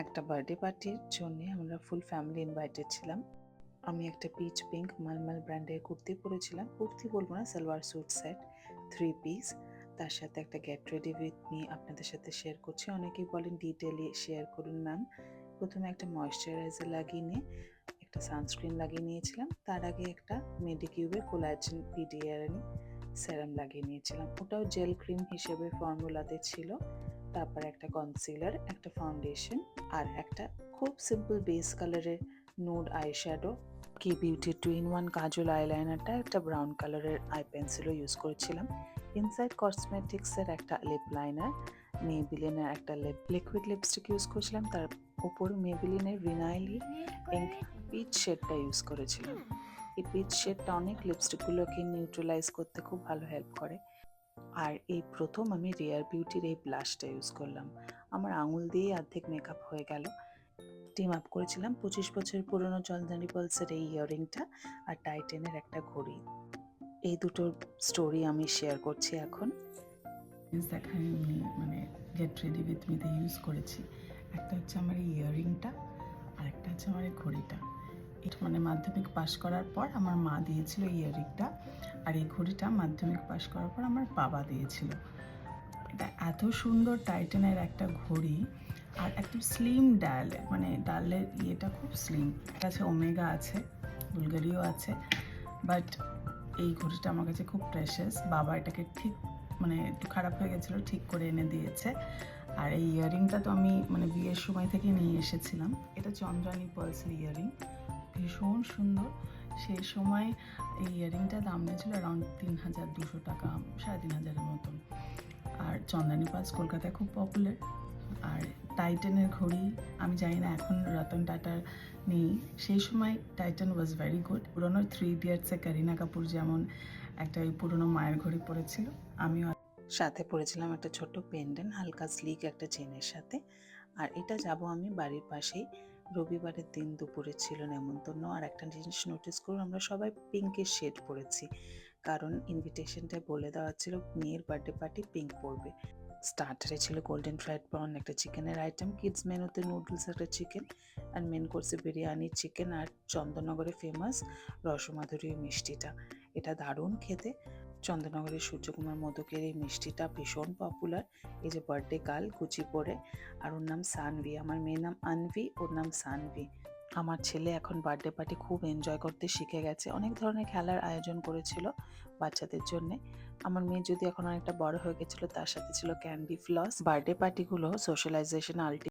একটা বার্থডে পার্টির জন্য আমরা ফুল ফ্যামিলি ইনভাইটেড ছিলাম। আমি একটা পিচ পিঙ্ক মালমাল ব্র্যান্ডের কুর্তি পরেছিলাম। কুর্তি বলব না, salwar suit set three piece তার সাথে একটা গেট রেডি উইথ মি আপনাদের সাথে শেয়ার করছি। অনেকেই বলেন ডিটেলে শেয়ার করুন ম্যাম প্রথমে একটা ময়শ্চারাইজার লাগিয়ে নিয়ে, একটা সানস্ক্রিন লাগিয়ে নিয়েছিলাম। তার আগে একটা মেডিকিউবের কোলাজেন পিডিয়ারানি সেরাম লাগিয়ে নিয়েছিলাম। ওটাও জেল ক্রিম হিসেবে ফর্মুলাতে ছিল। তারপর একটা কনসিলার একটা ফাউন্ডেশন আর একটা খুব সিম্পল বেস কালারের nude eye shadow Kay beauty two in one kajal আইলাইনারটা একটা ব্রাউন কালারের আই পেন্সিলও ইউজ করেছিলাম। ইনসাইড কসমেটিক্সের একটা লিপ লাইনার মেবিলিনের একটা লিপ লিকুইড লিপস্টিক ইউজ করেছিলাম। তার উপর মেবিলিনের রিনাইলি পিচ শেডটা ইউজ করেছিলাম। এই পিচ শেডটা অনেক লিপস্টিকগুলোকে নিউট্রালাইজ করতে খুব ভালো হেল্প করে। আর এই প্রথম আমি রেয়ার বিউটির এই ব্লাশটা ইউজ করলাম। আমার আঙুল দিয়ে অর্ধেক মেকআপ হয়ে গেল। টিম আপ করেছিলাম। পঁচিশ বছর পুরনো জলদানি পলসের এই ইয়াররিংটা আর টাইটেনের একটা ঘড়ি। এই দুটো স্টোরি আমি শেয়ার করছি এখন। দেখায় আমি মানে গেট রেডি উইথ মিতে ইউজ করেছি। একটা হচ্ছে আমার এই ইয়াররিংটা আর একটা হচ্ছে আমার এই ঘড়িটা। এটা মানে মাধ্যমিক পাশ করার পর আমার মা দিয়েছিল ইয়াররিংটা আর এই ঘড়িটা মাধ্যমিক পাশ করার পর আমার বাবা দিয়েছিল। এটা এত সুন্দর টাইটেনের একটা ঘড়ি আর একটু স্লিম ডায়ালের মানে ডায়ালের ইয়েটা খুব স্লিম আছে ওমেগা আছে বুলগারিও আছে বাট এই ঘড়িটা আমার কাছে খুব প্রেশাস বাবা এটাকে ঠিক মানে একটু খারাপ হয়ে গেছিল, ঠিক করে এনে দিয়েছে। আর এই ইয়াররিংটা তো আমি মানে বিয়ের সময় থেকে নিয়ে এসেছিলাম। এটা চন্দ্রানী পার্লসের ইয়াররিং ভীষণ সুন্দর। সেই সময় এই ইয়াররিংটার দাম নিয়েছিল অ্যারাউন্ড তিন হাজার দুশো টাকা, সাড়ে তিন হাজারের মতন। আর চন্দ্রানী পাস কলকাতায় খুব পপুলার আর টাইটানের ঘড়ি, আমি জানি না এখন রতন টাটার নেই। সেই সময় টাইটান ওয়াজ ভেরি গুড পুরোনো থ্রি ইডিয়টসে করিনা কাপুর যেমন একটা ওই পুরোনো মায়ের ঘড়ি পরেছিল, আমিও সাথে পরেছিলাম একটা ছোট্ট পেন্ডেন্ট হালকা স্লিক একটা চেনের সাথে। আর এটা যাব আমি বাড়ির পাশেই রবিবারের দিন দুপুরে ছিল নেমন্তন্ন। আর একটা জিনিস নোটিস করুন আমরা সবাই পিঙ্কের শেড পরেছি। কারণ ইনভিটেশনটায় বলে দেওয়া ছিল মেয়ের বার্থডে পার্টি পিঙ্ক পরবে। স্টার্টারে ছিল গোল্ডেন ফ্রাইড প্রন একটা চিকেনের আইটেম কিডস মেনুতে নুডলস একটা চিকেন আর মেন কোর্সে বিরিয়ানি চিকেন আর চন্দননগরে ফেমাস রসমাধুরী মিষ্টিটা। এটা দারুণ খেতে। চন্দননগরের সূর্যকুমার মোদকের এই মিষ্টিটা ভীষণ পপুলার এই যে বার্থডে গার্ল কুচি পরে আর ওর নাম সানভি। আমার মেয়ের নাম আনভি, ওর নাম সানভি। আমার ছেলে এখন বার্থডে পার্টি খুব এনজয় করতে শিখে গেছে। অনেক ধরনের খেলার আয়োজন করেছিল বাচ্চাদের জন্যে। আমার মেয়ে যদি এখন অনেকটা বড় হয়ে গেছিল, তার সাথে ছিল ক্যান্ডি ফ্লস বার্থডে পার্টিগুলো সোশ্যালাইজেশন আলটি